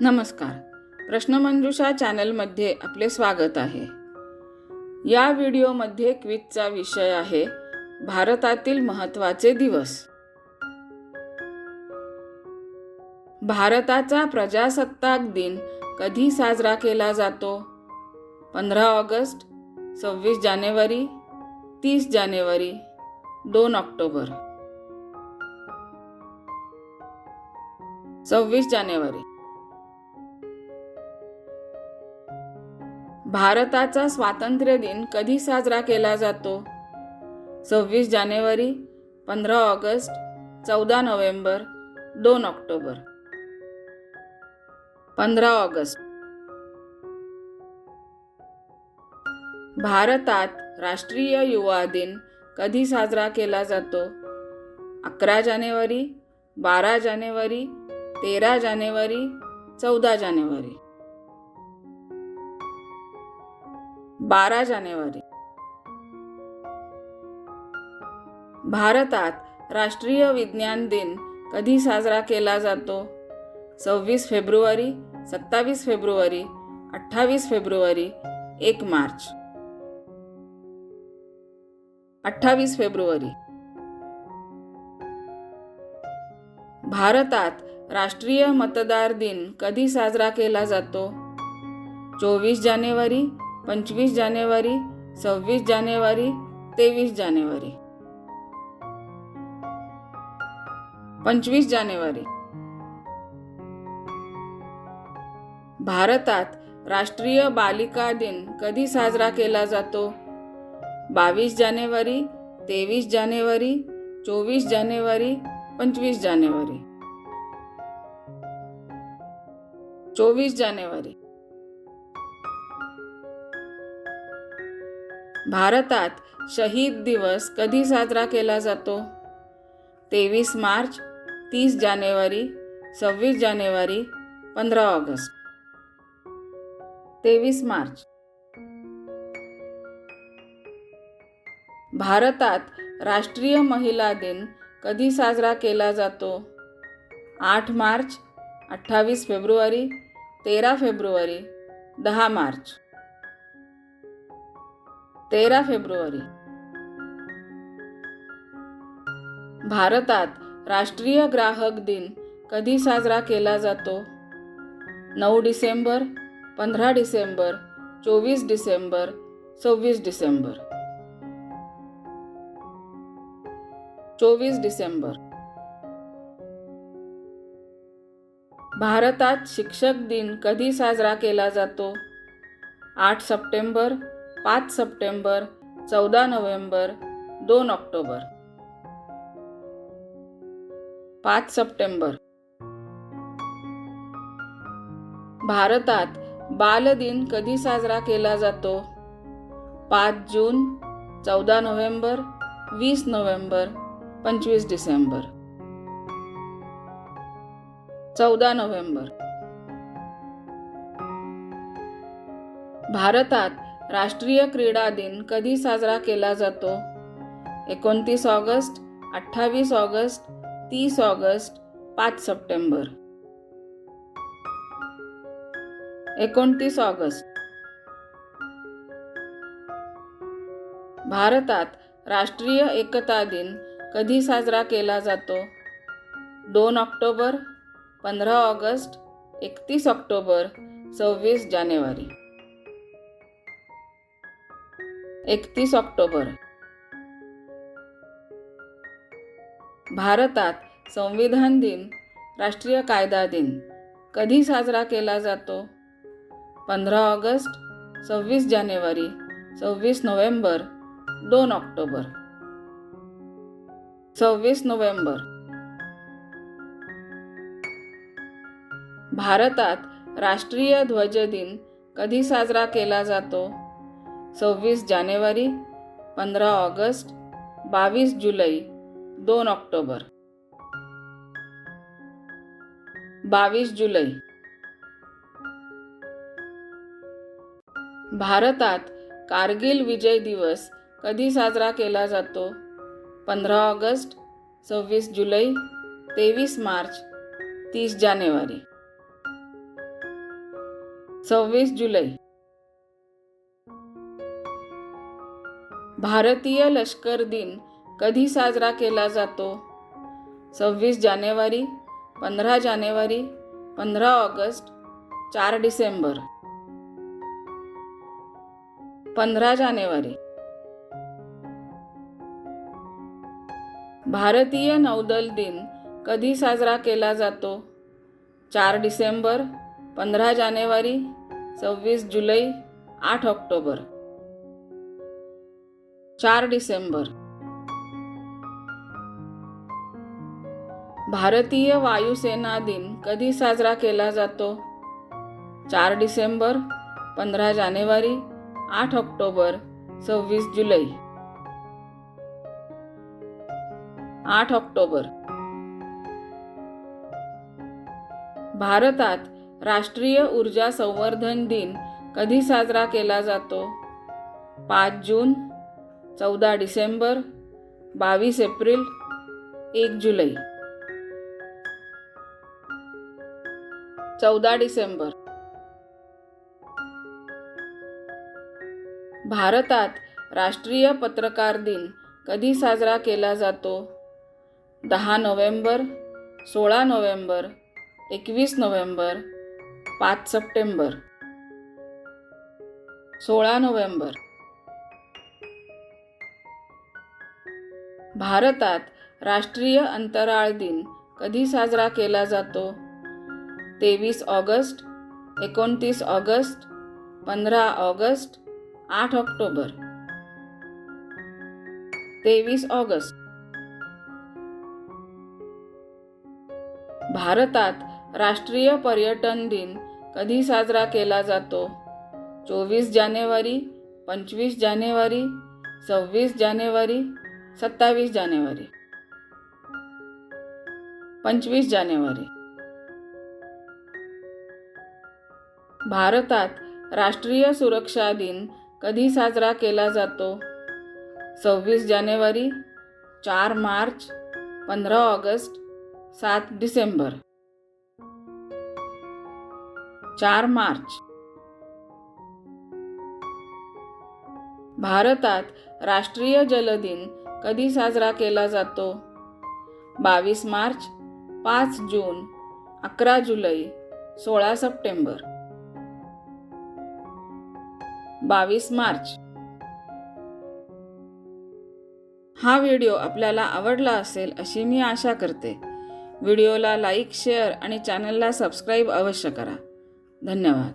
नमस्कार. प्रश्नमंजुषा चॅनलमध्ये आपले स्वागत आहे. या व्हिडिओमध्ये क्विजचा विषय आहे भारतातील महत्त्वाचे दिवस. भारताचा प्रजासत्ताक दिन कधी साजरा केला जातो? पंधरा ऑगस्ट सव्वीस जानेवारी तीस जानेवारी दोन ऑक्टोबर. सव्वीस जानेवारी. भारताचा स्वातंत्र्य दिन कधी साजरा केला जातो? सव्वीस जानेवारी पंधरा ऑगस्ट चौदा नोव्हेंबर दोन ऑक्टोबर. पंधरा ऑगस्ट. भारतात राष्ट्रीय युवा दिन कधी साजरा केला जातो? अकरा जानेवारी बारा जानेवारी तेरा जानेवारी चौदा जानेवारी. बारा जानेवारी. भारतात राष्ट्रीय विज्ञान दिन कधी साजरा केला जातो? सव्वीस फेब्रुवारी सत्तावीस फेब्रुवारी अठ्ठावीस फेब्रुवारी एक मार्च. अठ्ठावीस फेब्रुवारी. भारतात राष्ट्रीय मतदार दिन कधी साजरा केला जातो? चोवीस जानेवारी पंचवीस जानेवारी सव्वीस जानेवारी तेवीस जानेवारी. पंचवीस जानेवारी. भारतात राष्ट्रीय बालिका दिन कधी साजरा केला जातो? बावीस जानेवारी तेवीस जानेवारी चोवीस जानेवारी पंचवीस जानेवारी. चोवीस जानेवारी. भारतात शहीद दिवस कधी साजरा केला जातो? तेवीस मार्च तीस जानेवारी सव्वीस जानेवारी पंधरा ऑगस्ट. तेवीस मार्च. भारतात राष्ट्रीय महिला दिन कधी साजरा केला जातो? आठ मार्च अठ्ठावीस फेब्रुवारी तेरा फेब्रुवारी दहा मार्च. तेरा फेब्रुवारी. भारतात राष्ट्रीय ग्राहक दिन कधी साजरा केला जातो? नऊ डिसेंबर पंधरा डिसेंबर चोवीस डिसेंबर सव्वीस डिसेंबर. चोवीस डिसेंबर. भारतात शिक्षक दिन कधी साजरा केला जातो? आठ सप्टेंबर पाच सप्टेंबर चौदा नोव्हेंबर दोन ऑक्टोबर. पाच सप्टेंबर. भारतात बालदिन कधी साजरा केला जातो? पाच जून चौदा नोव्हेंबर वीस नोव्हेंबर पंचवीस डिसेंबर. चौदा नोव्हेंबर. भारतात राष्ट्रीय क्रीडा दिन कधी साजरा केला जातो? एकोणतीस ऑगस्ट अठ्ठावीस ऑगस्ट तीस ऑगस्ट पाच सप्टेंबर. एकोणतीस ऑगस्ट. भारतात राष्ट्रीय एकता दिन कधी साजरा केला जातो? दोन ऑक्टोबर पंधरा ऑगस्ट एकतीस ऑक्टोबर सव्वीस जानेवारी. एकतीस ऑक्टोबर. भारतात संविधान दिन राष्ट्रीय कायदा दिन कधी साजरा केला जातो? पंधरा ऑगस्ट सव्वीस जानेवारी सव्वीस नोव्हेंबर दोन ऑक्टोबर. सव्वीस नोव्हेंबर. भारतात राष्ट्रीय ध्वज दिन कधी साजरा केला जातो? सव्वीस जानेवारी पंधरा ऑगस्ट बावीस जुलै दोन ऑक्टोबर. बावीस जुलै. भारतात कारगिल विजय दिवस कधी साजरा केला जातो? पंधरा ऑगस्ट सव्वीस जुलै तेवीस मार्च तीस जानेवारी. सव्वीस जुलै. भारतीय लष्कर दिन कधी साजरा केला जातो? सव्वीस जानेवारी पंधरा जानेवारी पंधरा ऑगस्ट चार डिसेंबर. पंधरा जानेवारी. भारतीय नौदल दिन कधी साजरा केला जातो? चार डिसेंबर पंधरा जानेवारी सव्वीस जुलै आठ ऑक्टोबर. चार डिसेंबर. भारतीय वायुसेना दिन कधी साजरा केला जातो? चार डिसेंबर पंधरा जानेवारी आठ ऑक्टोबर सव्वीस जुलै. आठ ऑक्टोबर. भारतात राष्ट्रीय ऊर्जा संवर्धन दिन कधी साजरा केला जातो? पाच जून चौदा डिसेंबर बावीस एप्रिल एक जुलै. चौदा डिसेंबर. भारतात राष्ट्रीय पत्रकार दिन कधी साजरा केला जातो? दहा नोव्हेंबर सोळा नोव्हेंबर एकवीस नोव्हेंबर पाच सप्टेंबर. सोळा नोव्हेंबर. भारतात राष्ट्रीय अंतराळ दिन कधी साजरा केला जातो? तेवीस ऑगस्ट एकोणतीस ऑगस्ट पंधरा ऑगस्ट आठ ऑक्टोबर. तेवीस ऑगस्ट. भारतात राष्ट्रीय पर्यटन दिन कधी साजरा केला जातो? चोवीस जानेवारी पंचवीस जानेवारी सव्वीस जानेवारी सत्तावीस जानेवारी. पंचवीस जानेवारी. भारतात राष्ट्रीय सुरक्षा दिन कधी साजरा केला जातो? सव्वीस जानेवारी चार मार्च पंधरा ऑगस्ट सात डिसेंबर. चार मार्च. भारतात राष्ट्रीय जल दिन कधी साजरा केला जातो? बावीस मार्च पाच जून अकरा जुलै सोळा सप्टेंबर. बावीस मार्च. हा व्हिडिओ आपल्याला आवडला असेल अशी मी आशा करते. व्हिडिओला लाईक शेअर आणि चॅनलला सबस्क्राईब अवश्य करा. धन्यवाद.